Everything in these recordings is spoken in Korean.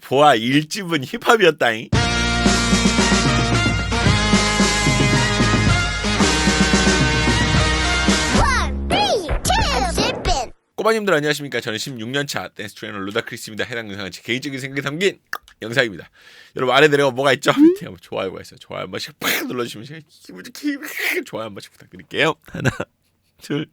보아 일집은 힙합이었다잉. 꼬마님들 안녕하십니까? 저는 16년차 댄스 트레이너 루다크리스입니다. 해당 영상은 제 개인적인 생각이 담긴 영상입니다. 여러분 아래 내려가 뭐가 있죠? 밑에 한번 좋아요가 있어요. 좋아요 한 번씩 팍 눌러주시면 제가 기분 좋게 좋아요 한 번씩 부탁드릴게요. 하나, 둘,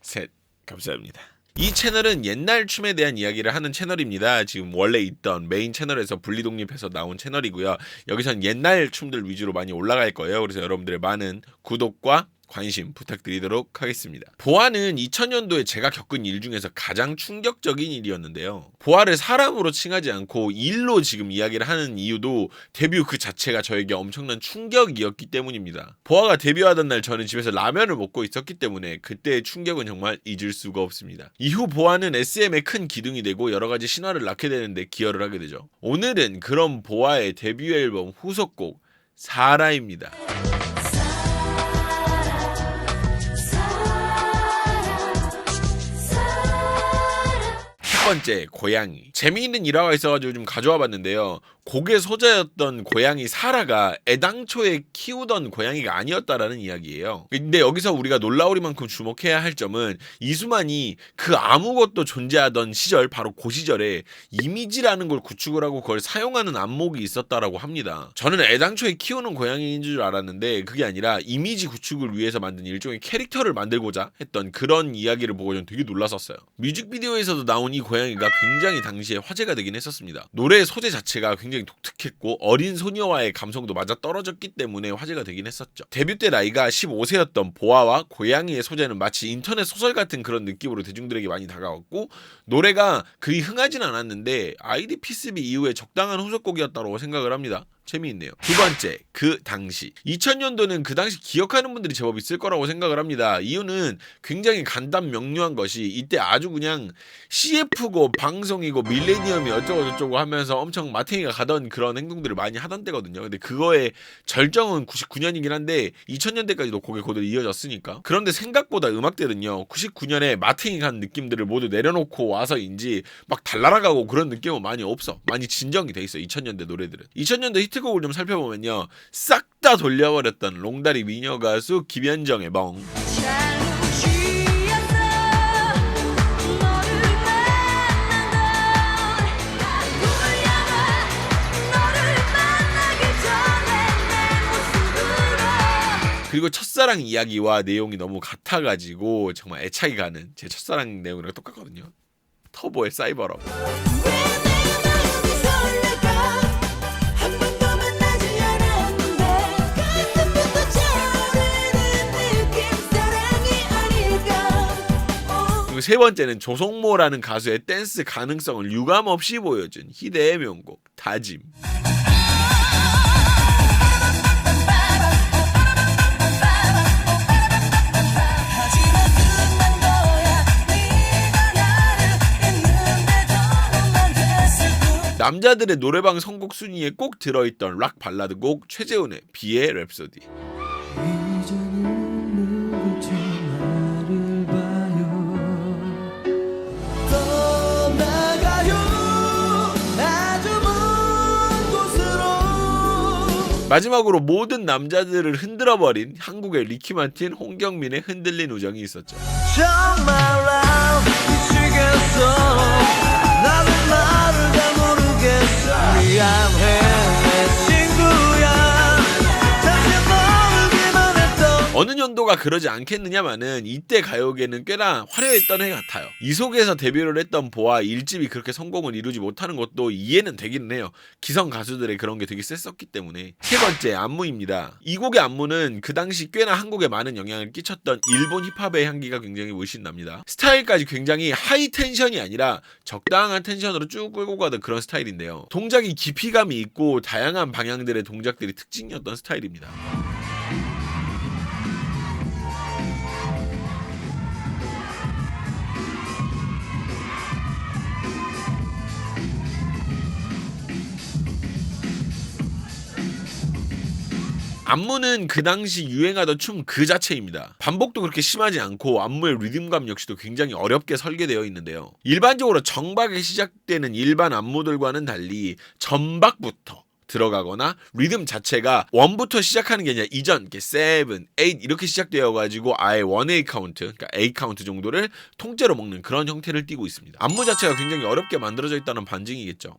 셋. 감사합니다. 이 채널은 옛날 춤에 대한 이야기를 하는 채널입니다. 지금 원래 있던 메인 채널에서 분리 독립해서 나온 채널이고요. 여기선 옛날 춤들 위주로 많이 올라갈 거예요. 그래서 여러분들의 많은 구독과 관심 부탁드리도록 하겠습니다. 보아는 2000년도에 제가 겪은 일 중에서 가장 충격적인 일이었는데요. 보아를 사람으로 칭하지 않고 일로 지금 이야기를 하는 이유도 데뷔 그 자체가 저에게 엄청난 충격이었기 때문입니다. 보아가 데뷔하던 날 저는 집에서 라면을 먹고 있었기 때문에 그때의 충격은 정말 잊을 수가 없습니다. 이후 보아는 SM의 큰 기둥이 되고 여러 가지 신화를 낳게 되는데 기여를 하게 되죠. 오늘은 그런 보아의 데뷔 앨범 후속곡 사라입니다. 번째 고양이. 재미있는 일화가 있어가지고 좀 가져와 봤는데요 곡의 소재였던 고양이 사라가 애당초에 키우던 고양이가 아니었다라는 이야기예요. 근데 여기서 우리가 놀라우리만큼 주목해야 할 점은 이수만이 그 아무것도 존재하던 시절 바로 그 시절에 이미지라는 걸 구축을 하고 그걸 사용하는 안목이 있었다라고 합니다. 저는 애당초에 키우는 고양이인 줄 알았는데 그게 아니라 이미지 구축을 위해서 만든 일종의 캐릭터를 만들고자 했던 그런 이야기를 보고 전 되게 놀랐었어요. 뮤직비디오에서도 나온 이 고양이가 굉장히 당시에 화제가 되긴 했었습니다. 노래 소재 자체가 굉장히 독특했고 어린 소녀와의 감성도 맞아 떨어졌기 때문에 화제가 되긴 했었죠. 데뷔 때 나이가 15세였던 보아와 고양이의 소재는 마치 인터넷 소설 같은 그런 느낌으로 대중들에게 많이 다가왔고 노래가 그리 흥하진 않았는데 아이디 피스비 이후에 적당한 후속곡이었다고 생각을 합니다. 재미있네요. 두 번째, 그 당시. 2000년도는 그 당시 기억하는 분들이 제법 있을 거라고 생각을 합니다. 이유는 굉장히 간단 명료한 것이 이때 아주 그냥 CF고 방송이고 밀레니엄이 어쩌고저쩌고 하면서 엄청 마탱이가 가던 그런 행동들을 많이 하던 때거든요. 근데 그거의 절정은 99년이긴 한데 2000년대까지도 그게 그대로 이어졌으니까. 그런데 생각보다 음악들은요. 99년에 마탱이 간 느낌들을 모두 내려놓고 와서인지 막 달라라가고 그런 느낌은 많이 없어. 많이 진정이 돼 있어. 2000년대 노래들은. 2000년대 히트 곡을 좀 살펴보면요. 싹 다 돌려버렸던 롱다리 미녀 가수 김현정의 멍. 그리고 첫사랑 이야기와 내용이 너무 같아가지고 정말 애착이 가는 제 첫사랑 내용이랑 똑같거든요. 터보의 사이버럽. 세 번째는 조성모라는 가수의 댄스 가능성을 유감 없이 보여준 희대의 명곡 다짐. 남자들의 노래방 선곡 순위에 꼭 들어있던 락 발라드 곡 최재훈의 비의 랩소디. 마지막으로 모든 남자들을 흔들어버린 한국의 리키 마틴, 홍경민의 흔들린 우정이 있었죠. 미치겠어 나는 나를 다 모르겠어 미안 어느 년도가 그러지 않겠느냐마는 이때 가요계는 꽤나 화려했던 해 같아요. 이 속에서 데뷔를 했던 보아 1집이 그렇게 성공을 이루지 못하는 것도 이해는 되기는 해요. 기성 가수들의 그런 게 되게 셌었기 때문에. 세 번째 안무입니다. 이 곡의 안무는 그 당시 꽤나 한국에 많은 영향을 끼쳤던 일본 힙합의 향기가 굉장히 물씬 납니다. 스타일까지 굉장히 하이 텐션이 아니라 적당한 텐션으로 쭉 끌고 가던 그런 스타일인데요. 동작이 깊이감이 있고 다양한 방향들의 동작들이 특징이었던 스타일입니다. 안무는 그 당시 유행하던 춤 그 자체입니다. 반복도 그렇게 심하지 않고 안무의 리듬감 역시도 굉장히 어렵게 설계되어 있는데요. 일반적으로 정박에 시작되는 일반 안무들과는 달리 전박부터 들어가거나 리듬 자체가 원부터 시작하는 게 아니라 이전 이렇게 세븐, 에잇 이렇게 시작되어 가지고 아예 원 A 카운트, 그러니까 A 카운트 정도를 통째로 먹는 그런 형태를 띠고 있습니다. 안무 자체가 굉장히 어렵게 만들어져 있다는 반증이겠죠.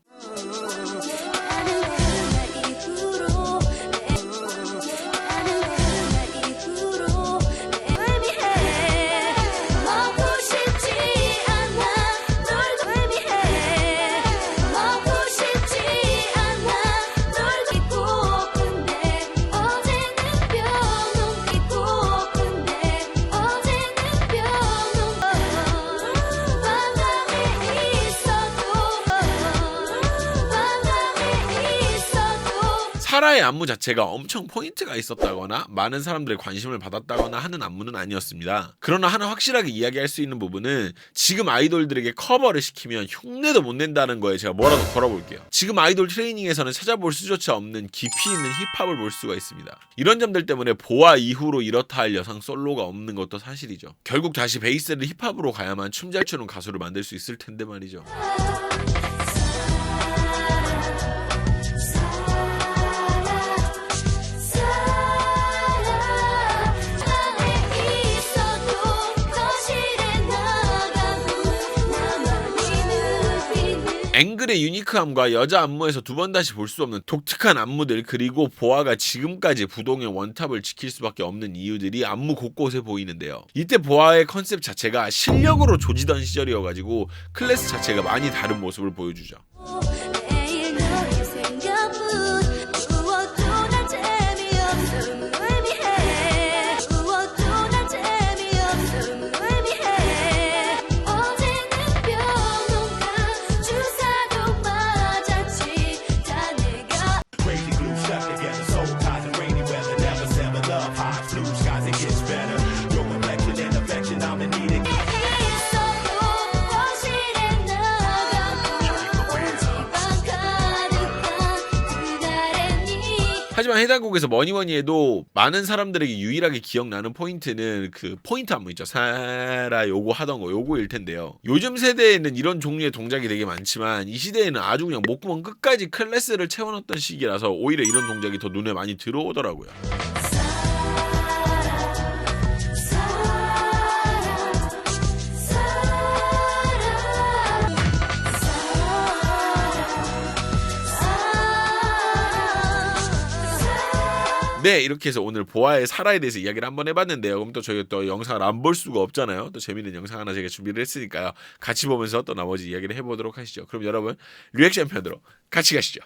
사라의 안무 자체가 엄청 포인트가 있었다거나 많은 사람들의 관심을 받았다거나 하는 안무는 아니었습니다. 그러나 하나 확실하게 이야기할 수 있는 부분은 지금 아이돌들에게 커버를 시키면 흉내도 못 낸다는 거에 제가 뭐라도 걸어볼게요. 지금 아이돌 트레이닝에서는 찾아볼 수조차 없는 깊이 있는 힙합을 볼 수가 있습니다. 이런 점들 때문에 보아 이후로 이렇다 할 여성 솔로가 없는 것도 사실이죠. 결국 다시 베이스를 힙합으로 가야만 춤 잘 추는 가수를 만들 수 있을 텐데 말이죠. 앵글의 유니크함과 여자 안무에서 두 번 다시 볼 수 없는 독특한 안무들 그리고 보아가 지금까지 부동의 원탑을 지킬 수밖에 없는 이유들이 안무 곳곳에 보이는데요. 이때 보아의 컨셉 자체가 실력으로 조지던 시절이어가지고 클래스 자체가 많이 다른 모습을 보여주죠. 하지만 해당 곡에서 뭐니 뭐니 해도 많은 사람들에게 유일하게 기억나는 포인트는 그 포인트 안무 있죠. 사라 요거 하던 거 요거일 텐데요. 요즘 세대에는 이런 종류의 동작이 되게 많지만 이 시대에는 아주 그냥 목구멍 끝까지 클래스를 채워넣었던 시기라서 오히려 이런 동작이 더 눈에 많이 들어오더라고요. 네 이렇게 해서 오늘 보아의 사라에 대해서 이야기를 한번 해봤는데요. 그럼 또 저희가 또 영상을 안 볼 수가 없잖아요. 또 재밌는 영상 하나 제가 준비를 했으니까요. 같이 보면서 또 나머지 이야기를 해보도록 하시죠. 그럼 여러분 리액션 편으로 같이 가시죠.